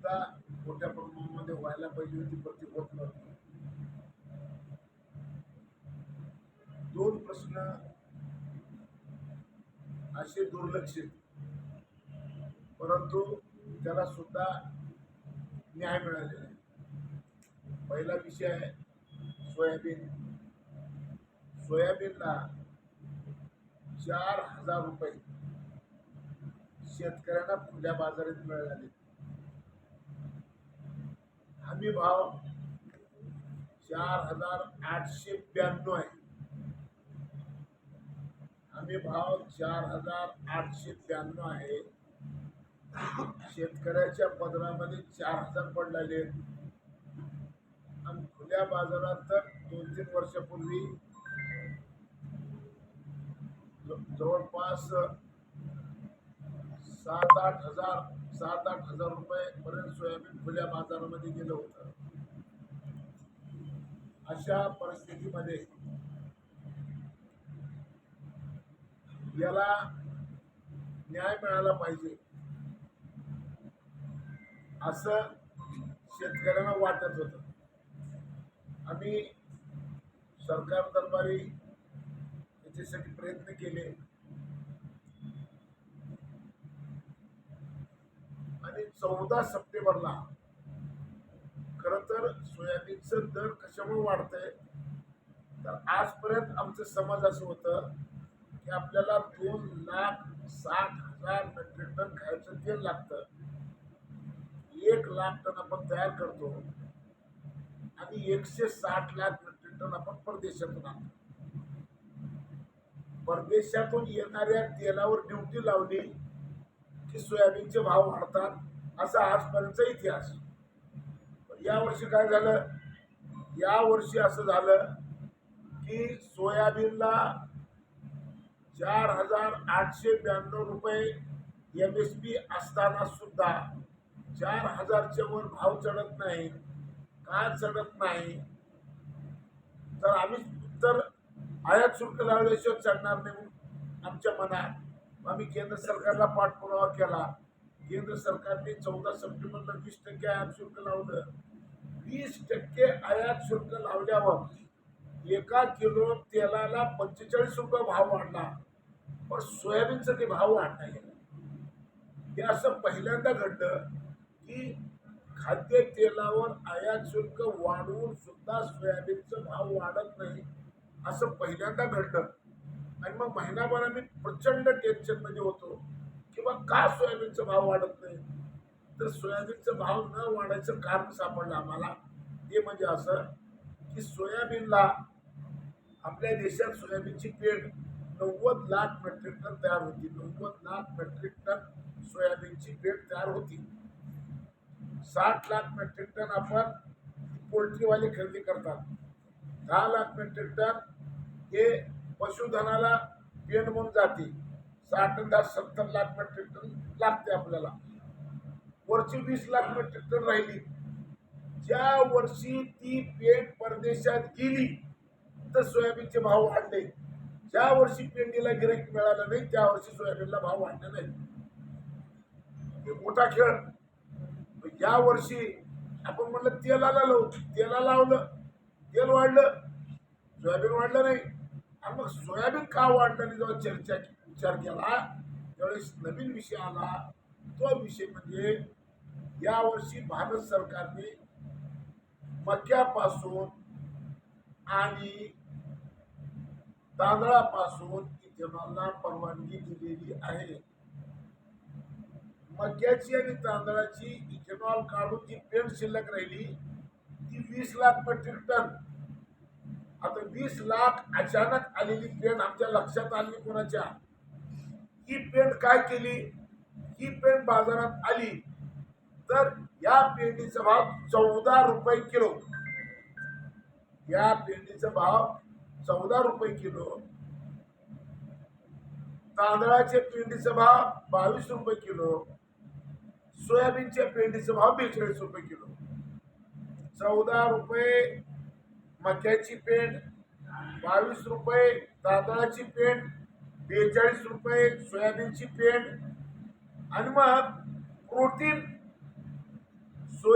सुद्धा मोठ्या प्रमाणामध्ये व्हायला पाहिजे होती प्रति होत नव्हती. दोन प्रश्न असे दुर्लक्षित परंतु त्याला सुद्धा न्याय मिळालेला आहे. पहिला विषय आहे सोयाबीन. सोयाबीनला चार हजार रुपये शेतकऱ्यांना खुल्या बाजारात मिळाले. हमी भाव चार हजार आठशे ब्याण्णव आहे हमी भाव चार हजार आठशे ब्याण्णव आहे शेतकऱ्याच्या पदरामध्ये चार हजार पडलेले आहेत. आणि खुल्या बाजारात तर दोन तीन वर्षापूर्वी जवळपास सात आठ हजार सात आठ हजार रुपये पर्यंत सोयाबीन खुल्या बाजारामध्ये गेलं होतं. अशा परिस्थितीमध्ये याला न्याय मिळाला पाहिजे. असं शेतकऱ्यांना वाटत होतं. आम्ही सरकार दरबारी याच्यासाठी प्रयत्न केले आणि चौदा सप्टेंबरला. खर तर सोयाबीनचं दर कशामुळे वाढतंय? तर आजपर्यंत आमचं समज असं होतं की आपल्याला दोन लाख साठ हजार मेट्रिक टन खायचं तेल लागतं. एक लाख टन आपण तयार करतो आणि एकशे साठ लाख मेट्रिक टन आपण परदेशातून आणतो. परदेशातून येणाऱ्या तेलावर ड्युटी लावली की सोयाबीनचे भाव वाढतात. असा आजपर्यंतचा इतिहास. यावर्षी काय झालं? यावर्षी असं झालं की सोयाबीनला चार हजार आठशे ब्याण्णव रुपये एम एस पी असताना सुद्धा चार हजारच्या वर भाव चढत नाही का चढत नाही? तर आम्ही तर आयात शुल्क लावल्याशिवाय चढणार नाही आमच्या मनात आम्ही केंद्र सरकारला पाठपुरावा केला. केंद्र सरकारने चौदा सप्टेंबरला वीस टक्के आयात शुल्क लावलं. वीस टक्के आयात शुल्क लावल्यावर एका किलो तेलाला पंचेचाळीस रुपये भाव वाढला. पण सोयाबीनचा ते भाव वाढता गेला हे असं पहिल्यांदा घडलं की खाद्य तेलावर आयात शुल्क वाढवून सुद्धा सोयाबीनचा भाव वाढत नाही असं पहिल्यांदा घडलं. आणि मग महिनाभर आम्ही प्रचंड टेन्शनमध्ये होतो. किंवा का सोयाबीनचा भाव वाढत नाही? तर सोयाबीनचा भाव न वाढायचं कारण सापडलं आम्हाला. ते म्हणजे असं की सोयाबीनला आपल्या देशात सोयाबीनची पेड नव्वद लाख मेट्रिक टन तयार होती. नव्वद लाख मेट्रिक टन सोयाबीनची पेड तयार होती. साठ लाख मेट्रिक टन आपण पोल्ट्रीवाले खरेदी करतात. दहा लाख मेट्रिक टन हे पशुधनाला पेंड म्हणून जाते. साठ दहा सत्तर लाख मेट्रिक टन लागते आपल्याला. वरची वीस लाख मेट्रिक टन राहिली. ज्या वर्षी ती पेंड परदेशात गेली तर सोयाबीनचे भाव वाढले. ज्या वर्षी पेंडीला गिराईक मिळालं नाही त्या वर्षी सोयाबीनला भाव वाढले नाही. मोठा खेळ. या वर्षी आपण म्हणलं तेलाला लावू. तेला लावलं. तेल वाढलं. सोयाबीन वाढलं नाही. आणि मग सोयाबीन का वाढलं नाही जेव्हा चर्चा केली विचार केला त्यावेळेस नवीन विषय आला तो विषय म्हणजे यावर्षी भारत सरकारने मक्यापासून आणि तांदळापासून इथेनॉलला परवानगी दिलेली आहे. मक्याची आणि तांदळाची इथेनॉल काढून जी पेंट शिल्लक राहिली ती वीस लाख मेट्रिक टन. आता वीस लाख अचानक आलेली पेंट आमच्या लक्षात आली कोणाच्या? ही पेंट काय केली? ही पेंट बाजारात आली. तर या पेंडीचा भाव चौदा रुपये किलो. या पेंडीचा भाव चौदा रुपये किलो. तांदळाच्या पेंडीचा भाव बावीस रुपये किलो. सोयाबीनच्या पेंडीचा भाव बेचाळीस रुपये किलो. चौदा रुपये मक्याची पेंड बावीस रुपये तांदळाची पेंड बेचाळीस रुपये सोयाबीनची पेंड आणि मग प्रोटीन